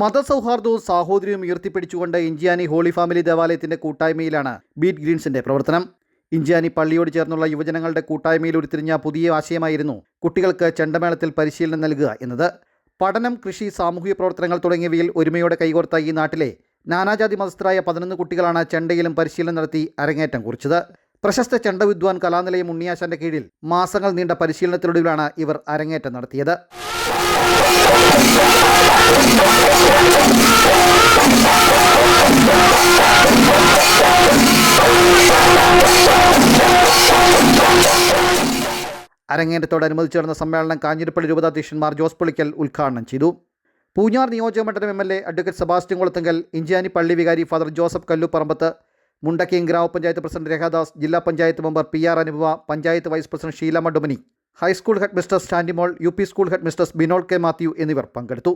മതസൗഹാർദ്ദവും സാഹോദര്യവും ഉയർത്തിപ്പിടിച്ചുകൊണ്ട് Inchiyani holy family ദേവാലയത്തിന്റെ കൂട്ടായ്മയിലാണ് ബീറ്റ് ഗ്രീൻസിന്റെ പ്രവർത്തനം. ഇഞ്ചിയാനി പള്ളിയോട് ചേർന്നുള്ള യുവജനങ്ങളുടെ കൂട്ടായ്മയിൽ ഉരുത്തിരിഞ്ഞ പുതിയ ആശയമായിരുന്നു കുട്ടികൾക്ക് ചെണ്ടമേളത്തിൽ പരിശീലനം നൽകുക എന്നത്. പഠനം കൃഷി സാമൂഹിക പ്രവർത്തനങ്ങൾ തുടങ്ങിയവയിൽ ഒരുമയോടെ കൈകോർത്ത ഈ നാട്ടിലെ നാനാജാതി മതസ്ഥരായ പതിനൊന്ന് കുട്ടികളാണ് ചെണ്ടയിലും പരിശീലനം നടത്തി അരങ്ങേറ്റം കുറിച്ചത്. പ്രശസ്ത ചെണ്ട വിദ്വാൻ കലാനിലയം ഉണ്ണിയാശാന്റെ കീഴിൽ മാസങ്ങൾ നീണ്ട പരിശീലനത്തിനൊടുവിലാണ് ഇവർ അരങ്ങേറ്റം നടത്തിയത്. അരങ്ങേറ്റത്തോടനുബന്ധിച്ച് നടന്ന സമ്മേളനം കാഞ്ഞിരപ്പള്ളി രൂപതാധ്യക്ഷന്മാർ ജോസ് പുളിക്കൽ ഉദ്ഘാടനം ചെയ്തു. പൂഞ്ഞാർ നിയോജകമണ്ഡലം M L A advocate Sebastian Kulathunkal Inchani പള്ളി വികാരി ഫാദർ ജോസഫ് കല്ലുപറമ്പത്ത് മുണ്ടക്കയം ഗ്രാമപഞ്ചായത്ത് പ്രസിഡന്റ് രേഖാദാസ് ജില്ലാ panchayat member P R Anupama panchayat vice president Sheelamma Domini high school head mister Standimol U P school head mister Binol K Mathew എന്നിവർ പങ്കെടുത്തു.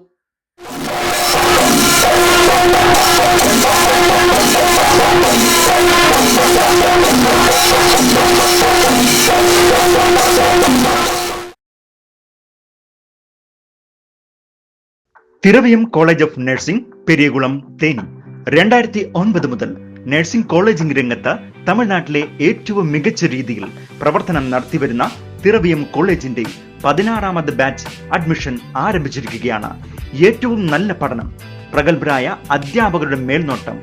Thiravayam college of nursing Periyakulam Theni. രണ്ടായിരത്തി ഒൻപത് മുതൽ nursing കോളേജിംഗ് രംഗത്ത് തമിഴ്നാട്ടിലെ ഏറ്റവും മികച്ച രീതിയിൽ പ്രവർത്തനം നടത്തിവരുന്ന തിരവിയം കോളേജിന്റെ പതിനാറാമത് ബാച്ച് അഡ്മിഷൻ ആരംഭിച്ചിരിക്കുകയാണ്. ഏറ്റവും നല്ല പഠനം. പ്രഗത്ഭരായ അധ്യാപകരുടെ മേൽനോട്ടം.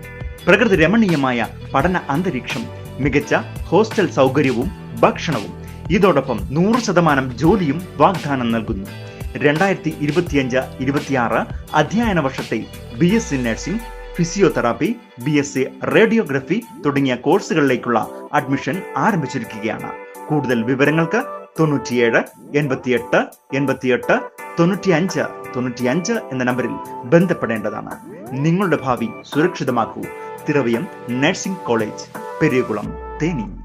പ്രകൃതി രമണീയമായ പഠന അന്തരീക്ഷം. മികച്ച ഹോസ്റ്റൽ സൗകര്യവും ഭക്ഷണവും. ഇതോടൊപ്പം നൂറ് ശതമാനം ജോലിയും വാഗ്ദാനം നൽകുന്നു. രണ്ടായിരത്തി ഇരുപത്തിയഞ്ച് ഇരുപത്തിയാറ് അധ്യയന വർഷത്തെ B S C nursing physiotherapy B S C radiography തുടങ്ങിയ കോഴ്സുകളിലേക്കുള്ള അഡ്മിഷൻ ആരംഭിച്ചിരിക്കുകയാണ്. കൂടുതൽ വിവരങ്ങൾക്ക് തൊണ്ണൂറ്റിയേഴ് എൺപത്തിയെട്ട് എൺപത്തിയെട്ട് തൊണ്ണൂറ്റിയഞ്ച് തൊണ്ണൂറ്റിയഞ്ച് എന്ന നമ്പറിൽ ബന്ധപ്പെടേണ്ടതാണ്. നിങ്ങളുടെ ഭാവി സുരക്ഷിതമാക്കൂ. Thiravayam nursing college Periyakulam Theni.